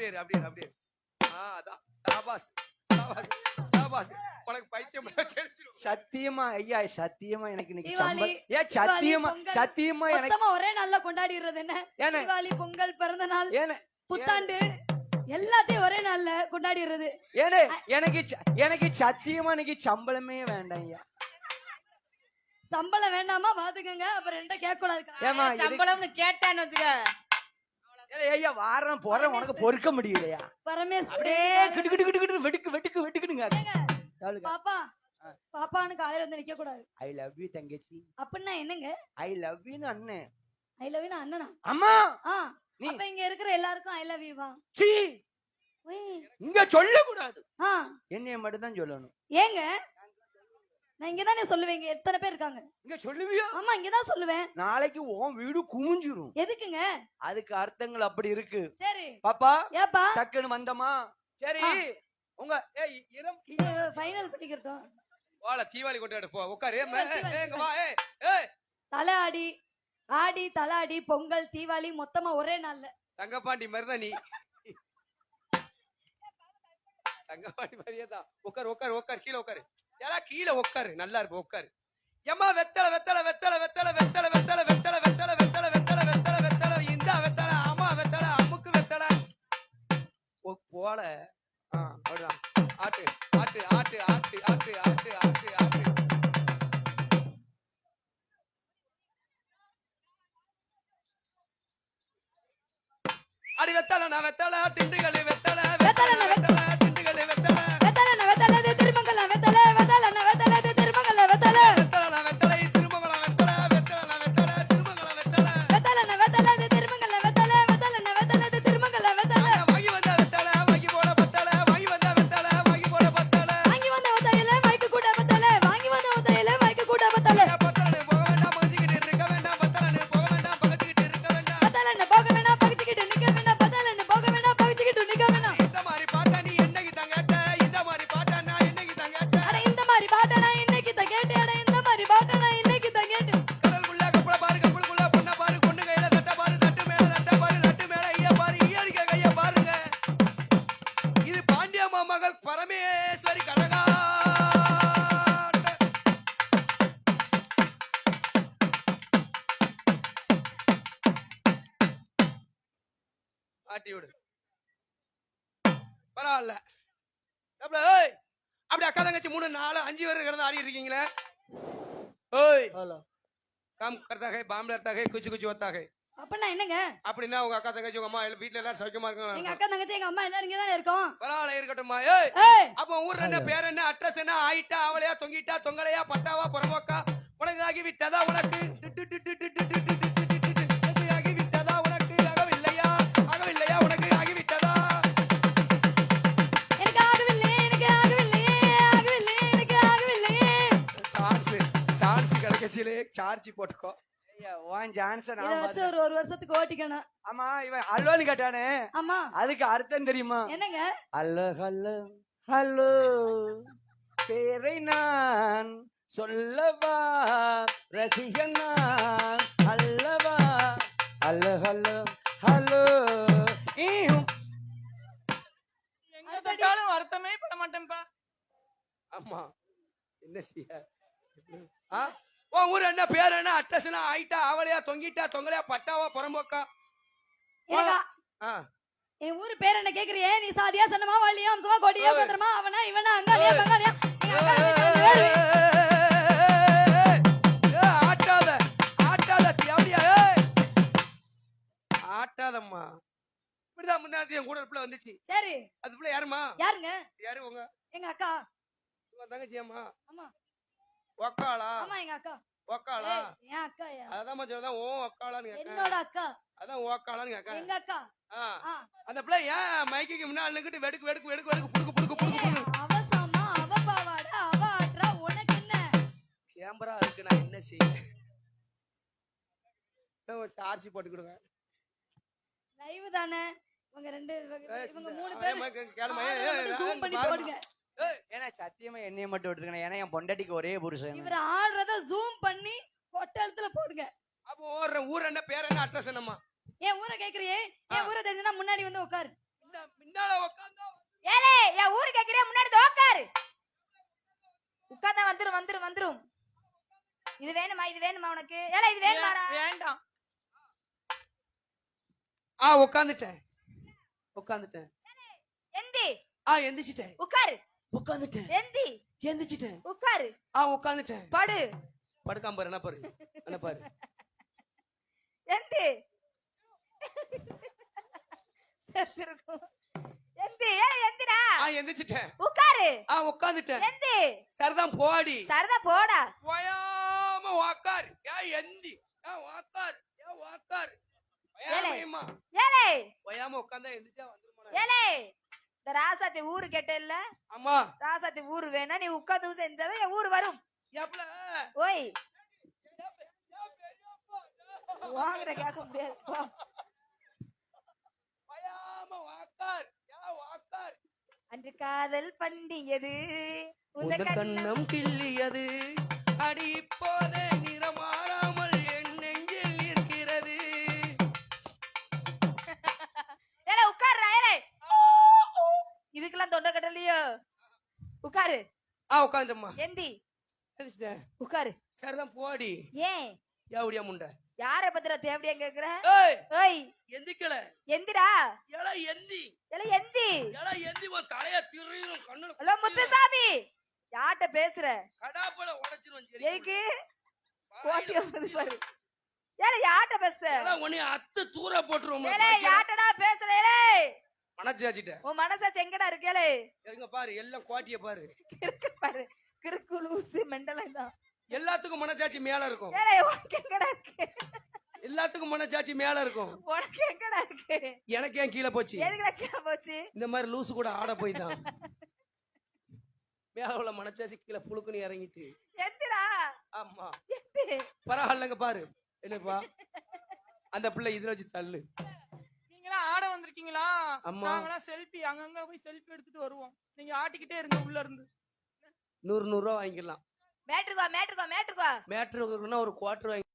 அப்படியே அப்படியே அப்படியே. ஆ அதான். சாபாஸ் சாபாஸ் சாபாஸ். உனக்கு பைத்தியம் சத்தியமா ஐயா சத்தியமா எனக்கு இன்னைக்கு ஏ சத்தியமா சத்தியமா எனக்கு ஒரே நாள்ல கொண்டாடிடுறது என்ன? தீபாவளி பொங்கல் பிறந்த நாள். புத்தாண்டு. எல்லாத்தையும் ஒரே நாள்ல கொண்டாடிடுறது. ஏனே எனக்கு எனக்கு சத்தியமா இன்னைக்கு சம்பளமே வேண்டாம் ஐயா. சம்பளம் வேண்டாமா? பாத்துக்கங்க அப்புறம் ரெண்ட கேட்க கூடாது சம்பளம்னு கேட்டான்னு வச்சுக்க. ஐயா வாரம் போறேன் உனக்கு பொறுக்க முடியலையா? பரமேஸ்வரன். அப்படியே கிடு கிடு கிடு கிடு வெடுக்கு வெட்டுக்கு வெட்டுக்குடுங்க பாப்பா பாப்பான்னு காலையில வந்து நிக்க கூடாது. ஐ லவ் யூ தங்கச்சி. அப்படின்னா என்னங்க? ஐ லவ் யூ அண்ணன். ஐ லவ் யூ அண்ணனா? அம்மா! அப்ப இங்க இருக்கிற எல்லாருக்கும் ஐ லவ் யூ வா? சீ! இங்க சொல்ல கூடாது என்னைய மட்டும் தான் சொல்லணும். ஏங்க? நான் இங்க தானே சொல்லுவேங்க எத்தனை பேர் இருக்காங்க? இங்க சொல்லுவியோ? ஆமா இங்கதான் சொல்லுவேன். நாளைக்கு உன் வீடு குமிஞ்சிரும். எதுக்குங்க? அதுக்கு அர்த்தங்கள் அப்படி இருக்கு. சரி. பாப்பா ஏப்பா? டக்குன்னு வந்தமா சரி. உங்க ஏய் இளம் ஃபைனல் பண்ணிக்கிறட்டும் வாழ தீபாவளி கொண்டாடு போ உட்காரு. இங்க வா ஏய் ஏய். தலை ஆடி ஆடி தலை ஆடி பொங்கல் தீபாவளி மொத்தமா ஒரே நாள்ல. தங்கப்பாண்டி மாதிரிதான் நீ. தங்கப்பாண்டி மாதிரியே தான் உட்காரு உட்காரு உட்காரு கீழே உட்காரு. எல்லாம் கீழே உட்காரு நல்லா இருக்கு உட்காரு ஏம்மா வெத்தல வெத்தல வெத்தல வெத்தல வெத்தல வெத்தல வெத்தல வெத்தல வெத்தல வெத்தல வெத்தல வெத்தல இந்த வெத்தல ஆமா வெத்தல அமுக்கு வெத்தல போல ஆ ஆட்டு ஆட்டு ஆட்டு ஆட்டு ஆட்டு ஆட்டு ஆட்டு ஆட்டு அடி வெத்தல நான் வெத்தல திண்டுகள் மகள் பரமேஸ்வரி கனகா ஆட்டி விடு. பரவாயில்ல. ஏய் அப்படி அக்கா மூணு நாலு அஞ்சு பேர் கிடந்து ஆடி இருக்கீங்களே? ஓய் காம் கர்த்தாகை தகை குச்சி குச்சி ஒத்தாகை. அப்பனா என்னங்க அப்படின்னா உங்க அக்கா தங்கச்சி அம்மா வீட்ல எல்லாம் சௌக்கியமா இருக்காங்க அக்கா தங்கச்சி எங்க அம்மா எல்லாரும் இருக்கோம் பரவாயில்ல இருக்கட்டும்மா ஏய் அப்ப என்ன பேர் அட்ரஸ் என்ன ஆயிட்டா அவளையா தொங்கிட்டா தொங்கலையா பட்டாவா புறமோக்கா உனக்கு ஆகி விட்டதா உனக்கு ஆகி விட்டதா உனக்கு ஆகவில்லையா ஆகவில்லையா உனக்கு ஆகி விட்டதா எனக்கு ஆகவில்லை எனக்கு ஆகவில்லை ஆகவில்லை எனக்கு போட்டுக்கோ இத வச்சு ஒரு ஒரு வருஷத்துக்கு ஓட்டிக்கணும். ஆமா இவன் ஹலோன்னு கேட்டானே. ஆமா. அதுக்கு அர்த்தம் தெரியுமா? என்னங்க? ஹலோ ஹலோ ஹலோ பேரை நான் சொல்லவா? ரசிகன் அல்லவா? ஹலோ ஹலோ ஹலோ தட்டாலும் வருத்தமே பட மாட்டேன்பா. ஆமா. என்ன செய்ய? ஆ? உன் ஊர் என்ன பேர் என்ன? அட்ரஸ் என்ன? ஆயிட்டா அவளையா தொங்கிட்டா தொங்கலையா பட்டாவா புறம்போக்கா? என் ஊரு பேர் என்ன கேக்குறியே? நீ சாதியா சன்னமா வாழியா அம்சமா கொடியா கோத்திரமா அவனா இவனா அங்காளியா பங்காளியா தங்கச்சி தேவடியா ஏய். ஆட்டாதம்மா. இப்படிதான் முன்னாடி என் கூட பிள்ளை வந்துச்சு. சரி. அது பிள்ளை யாருமா யாருங்க? யாரு உங்க? எங்க அக்கா. உங்க தங்கச்சியாம்மா. ஆமா. ஒக்காளா ஆமா எங்க அக்கா. ஒக்காளா என் அக்கா. அதான் சொல்றதா ஓ ஒக்காளான்னு என்னோட அக்கா. அதான் ஓக்காளான்னு கேட்க எங்க அக்கா. அந்த பிள்ளை ஏன் மைக்கு முன்னாடி நின்னுக்கிட்டு வெடுக்கு வெடுக்கு வெடுக்கு வெடுக்கு புடுக்கு புடுக்கு புடுக்கு புடுக்கு? அவ பாவாட அவ ஆட்றா உனக்கு என்ன? கேமரா இருக்கு நான் என்ன செய்வேன்? சார்ஜ் போட்டு கொடுங்க லைவ் தானே? இவங்க ரெண்டு இவங்க- மூணு பேர். கேளுமா, ஜூம் பண்ணி. போடுங்க. ஏன்னா சத்தியமா என்னைய மட்டும் விட்டுருக்கேன் ஏன்னா என் பொண்டாட்டிக்கு ஒரே புருஷன். இவர் ஆடுறத ஜூம் பண்ணி கொட்டழுத்துல போடுங்க. அப்போ ஓடுற ஊர் என்ன? பேர் என்ன? அட்ரஸ் என்னம்மா? என் ஊரை கேக்குறியே? என் ஊரை தெரிஞ்சுனா முன்னாடி வந்து உட்காரு முன்னால உட்காந்தா ஏலே என் ஊரு கேக்குறே முன்னாடி உட்காரு உட்கார்ந்தா வந்துரும் வந்துரும் வந்துரும். இது வேணுமா? இது வேணுமா உனக்கு? ஏலே இது வேணுமாடா? வேண்டாம். ஆ உட்காந்துட்டேன் உட்காந்துட்டேன் எந்தி. ஆ எந்திரிச்சிட்டேன். உட்காரு உட்காந்துட்டேன் எந்தி எந்திரிச்சிட்டேன். உட்காரு ஆ உட்காந்துட்டேன் படு. படுக்காம பாரு என்ன பாரு? என்ன பாரு? எந்தி செத்துருக்கும். எந்தி ஏ எந்திடா ஆ எந்திரிச்சிட்டேன். உட்காரு ஆ உட்காந்துட்டேன் எந்தி சரிதான் போடி. சரதா போடா. ஓயாம உக்கார். ஏன் எந்தி ஏன் உக்கார். ஏன் உக்கார். ஏலே. ஏலே. ஓயாம உட்காந்தா எந்திரிச்சா வந்துருமா ஏலே. இந்த ராசாத்தி ஊரு கேட்ட இல்ல அம்மா ராசாத்தி ஊரு வேணா நீ உட்கார்ந்து செஞ்சாதான் என் ஊரு வரும். ஓய். வாங்குற கேட்க முடியாது. அன்று காதல் பண்டியது. உந்த உந்த கண்ணம் கிள்ளியது. அடி இப்போதே நிறமாறாமல் தொண்டை கட்டலையோ உட்காரு. ஆ உட்காந்துட்டம்மா. எந்தி உட்காரு. சரிதான் போடி. ஏன்? யாவுடியா முண்டை. யார பத்திர தேவடியா கேக்குற? ஏய்! எந்திக்கல. எந்திரா ஏடா எந்தி. ஏலே எந்தி. ஏடா எந்தி உன் தலைய திருறிடும் கண்ணுல ஹலோ முத்துசாமி யார்கிட்ட பேசுற? கடாப்பல உடைச்சிருவேன் சரி எதுக்கு? போட்டி வந்து பாரு. ஏலே யார்கிட்ட பேசுற? அதான் உன்னை அத்து தூர யார்ட்டடா பேசுற ஏலே மனசு வச்சுட்டேன் உன் மனச செங்கடா இருக்கேலே எங்க பாரு எல்லாம் கோட்டிய பாரு. கிறுக்கு பாரு. கிறுக்கு லூசு மெண்டலம் தான் எல்லாத்துக்கும் மனசாட்சி மேல இருக்கும். ஏலே உனக்கு எங்கடா இருக்கு? எல்லாத்துக்கும் மனசாட்சி மேல இருக்கும். உனக்கு எங்கடா இருக்கு? எனக்கு ஏன் கீழே போச்சு? எதுக்குடா கீழே போச்சு? இந்த மாதிரி லூசு கூட ஆட போய் தான் மேல உள்ள மனசாட்சி கீழே புழுக்குன்னு இறங்கிட்டு. எந்திரா. ஆமா. பரவாயில்லங்க பாரு. என்னப்பா? அந்த பிள்ளை இதுல வச்சு தள்ளு. அம்மா. நாங்களாம் செல்ஃபி அங்கங்க போய் செல்ஃபி எடுத்துட்டு வருவோம். நீங்க ஆட்டிக்கிட்டே இருங்க உள்ள இருந்து நூறு நூறு ரூபா வாங்கிக்கலாம். மேட்ருக்கு வா மேட்ருக்கு வா மேட்ருக்கு வா. ஒரு குவார்டர் வாங்கி